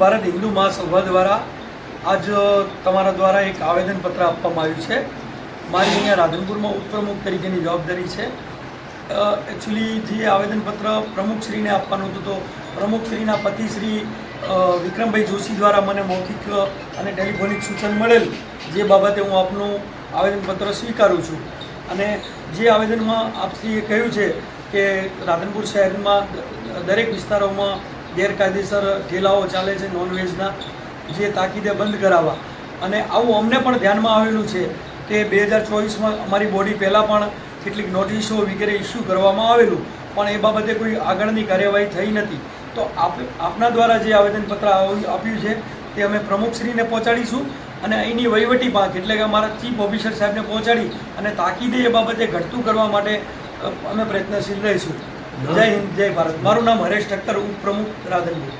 ભારત હિન્દુ મહાસભા દ્વારા આજ તમારા દ્વારા એક આવેદનપત્ર આપવામાં આવ્યું છે. મારી અહીંયા રાધનપુરમાં ઉપપ્રમુખ તરીકેની જવાબદારી છે. એકચ્યુઅલી જે આવેદનપત્ર પ્રમુખશ્રીને આપવાનું હતું તો પ્રમુખશ્રીના પતિ શ્રી વિક્રમભાઈ જોશી દ્વારા મને મૌખિક અને ટેલિફોનિક સૂચન મળેલ, જે બાબતે હું આપનું આવેદનપત્ર સ્વીકારું છું. અને જે આવેદનમાં આપશ્રીએ કહ્યું છે કે રાધનપુર શહેરમાં દરેક વિસ્તારોમાં ગેરકાયદેસર ઠેલાઓ ચાલે છે નોનવેજના જે તાકીદે બંધ કરાવવા. અને આવું અમને પણ ધ્યાનમાં આવેલું છે કે બે હજાર ચોવીસમાં અમારી બોડી પહેલાં પણ કેટલીક નોટિસો વગેરે ઇસ્યુ કરવામાં આવેલું, પણ એ બાબતે કોઈ આગળની કાર્યવાહી થઈ નથી. તો આપ, આપના દ્વારા જે આવેદનપત્ર આવ- આપ્યું છે, તે અમે પ્રમુખશ્રીને પહોંચાડીશું અને અહીંની વહીવટી પાંખ, એટલે કે અમારા ચીફ ઓફિસર સાહેબને પહોંચાડી અને તાકીદે એ બાબતે ઘટતું કરવા માટે અમે પ્રયત્નશીલ રહીશું. જય હિન્દ જય ભારત. મારું નામ હરેશ ઠક્કર ઉપપ્રમુખ રાધનપુર